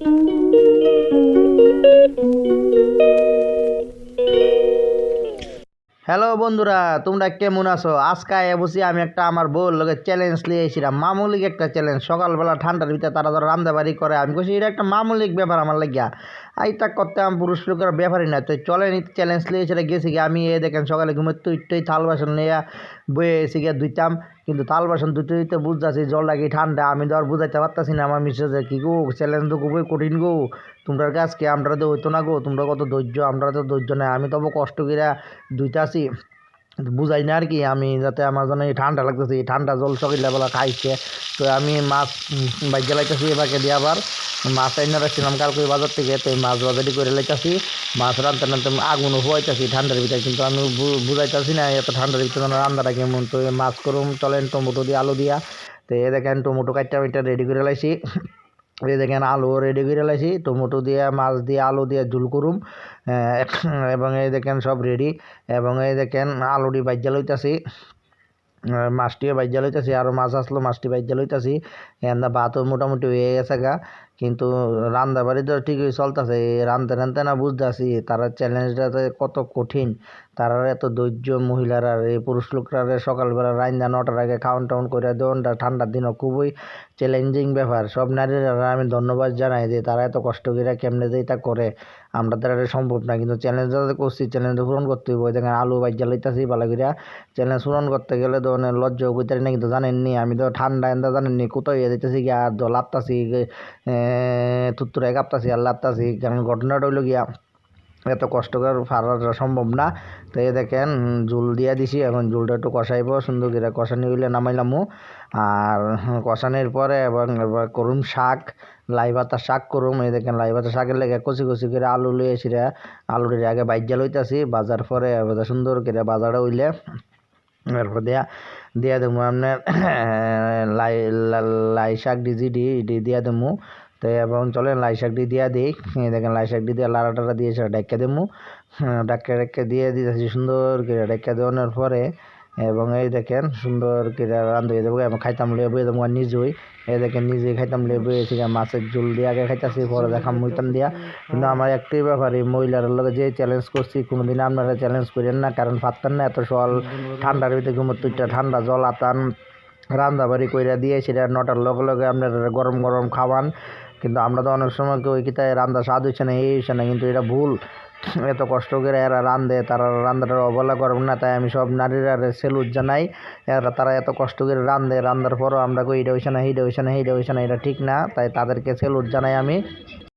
Hello বন্ধুরা, তোমরা কেমন আছো? আজকে বসি আমি একটা আমার বউর লোকের চ্যালেঞ্জ নিয়ে এসেছিলাম। মামুলিক একটা চ্যালেঞ্জ সকালবেলা ঠান্ডার ভিতরে তারা ধরো রান্দাবাড়ি করে। আমি কইছি, এটা একটা মামুলিক ব্যাপার আমার লাগিয়া। তা করতে আমি পুরুষ লোকের ব্যাপারই না। তো চলেন চ্যালেঞ্জ নিয়ে সেটা গেছি গিয়ে আমি এ দেখেন সকালে ঘুমের তুই তুই থাল বাসন নিয়ে বয়ে এসে গিয়ে ধুইতাম। কিন্তু থাল বাসন ধুইতে তো বুঝতেছি জল লাগি ঠান্ডা, আমি তো আর বুঝাইতে পারতাছি না। আমার মিসেস কি গো চ্যালেঞ্জ তো খুবই কঠিন গো। তোমরা কাজ কি? আমরা তো হইতো না গো। তোমরা কত ধৈর্য আমরা তো ধৈর্য নাই। আমি তবু কষ্ট করে ধুইতাছি। বুঝাই না আর কি, আমি যাতে আমার জন্য এই ঠান্ডা লাগতেছে, এই ঠান্ডা জল সকালবেলা খাইছে। তো আমি মাছ বাইকে লাইতেছি এবারকে দিয়ে আবার। মাছ আইনা রাখছিলাম কালকে বাজার থেকে, তো মাছ বাজারি করে লাইতেছি। মাছ রাঁধতে রাঁধতে আগুনও হওয়াইতেছি ঠান্ডার ভিতরে, কিন্তু আমি বুঝাইতেছি না এত ঠান্ডার ভিতরে রান্নাটা কেমন। তো মাছ করুম, চলেন টমেটো দিয়ে, আলু দিয়া। তো এ দেখেন টমেটো কাটটা ওইটা রেডি করে লাইছি। এই দেখেন আলু রেডি করে লাইছি। টমেটো দিয়ে, মাছ দিয়ে, আলু দিয়ে ঝুল করুম। এবং এই দেখেন সব রেডি এবং এই দেখেন আলুটি বাইজা লইতাছি। মাছটিও বাইজা লইতাছি। আরও মাছ আসলো, মাছটি বাইজা লইতাছি। এখানে ভাতও মোটামুটি হয়ে গেছে গা। কিন্তু রান্না বাড়ি তো ঠিকই চলতেছে। রান্ধতে রান্ধতে না বুঝতেছি তারা চ্যালেঞ্জটাতে কত কঠিন। তারা এত ধৈর্য মহিলারা, এই পুরুষ লোকরা সকালবেলা রান্না নটার আগে খাওয়ান টাউন করে দেন ঠান্ডার দিনও খুবই চ্যালেঞ্জিং ব্যাপার। সব নারীরা, আমি ধন্যবাদ জানাই যে তারা এত কষ্ট করে কেমনে যে এটা করে। আমরা এটা সম্ভব না, কিন্তু চ্যালেঞ্জটা করছি চ্যালেঞ্জটা পূরণ করতে হইব। দেখেন আলু বাইজা লইতাছি ভালো করে চ্যালেঞ্জ পূরণ করতে গেলে তো অনেক লজ্জা কইতারি না, কিন্তু জানেননি, আমি তো ঠান্ডা এন্দা জানেননি কোথাও ইয়ে দিতেছি গিয়া, আর লাপতাছি তুত্তুরে কাঁপতাছি আর লাপতাছি কারণ ঘটনাটা হইল গিয়া এত কষ্টকর ফাড়াটা সম্ভব না। তো এই দেখেন, জুল দিয়া দিছি, এখন জুলটা একটু কষাইব, সুন্দর করে কষানি হইলে নামাইলামু। আর কষানির পরে এবং করুম শাক লাই পাতা শাক করুম। এই দেখেন লাই পাতা শাকের লেগে কচি কচি করে আলু লই এসিরা আলুটির আগে বাইজা লইতাছি, বাজার পরে সুন্দর করে বাজারে হইলে এরপর দিয়া দিয়া দেবো আপনার লাই লাই শাক ডিজি ডি দিয়া দেবো তো এবং চলেন লাই শাকটি দিয়া দিই। দেখেন লাই শাকটি দিয়ে লাড়া টাড়া দিয়ে সেটা ডাক্কা দেবো। ডাক্কা ডাক্কা দিয়ে দিতেছি সুন্দর করে ডাক্কা দেওয়ানোর পরে এবং এই দেখেন সুন্দর করে রান্ধ হয়ে দেবো। এবং খাইতাম লিয়ে বয়ে দেবো নিজেই। এই দেখেন নিজেই খাইতাম লিয়ে বয়েছি মাছের ঝোল দিয়ে আগে খাইতাছি, পরে দেখাম মুইতাম দিয়া। কিন্তু আমার একটাই ব্যাপার এই মহিলার লগে যে চ্যালেঞ্জ করছি, কোনোদিন আপনারা চ্যালেঞ্জ করেন না, কারণ পারতেন না এত সল ঠান্ডার ভিতরে ঘুমোর তুইটা ঠান্ডা জল আতান রান্না বাড়ি কইরা দিয়ে সেটা নটার লগে লগে আপনার গরম গরম খাওয়ান। কিন্তু আমরা তো অনেক সময় কই কি তাই রান্দা স্বাদ হচ্ছে না, এই হচ্ছে না, কিন্তু এটা ভুল। এত কষ্ট করে এরা রান্ধে তারা রান্ধাটার অবহেলা করবেন না, তাই আমি সব নারীরা সেলুট জানাই, এরা তারা এত কষ্ট করে রান্ধে রান্ধার পরও আমরা কই, এটা হইছে না এইটা হইছে না এইটা হইছে না, এটা ঠিক না, তাই তাদেরকে সেলুট জানাই আমি।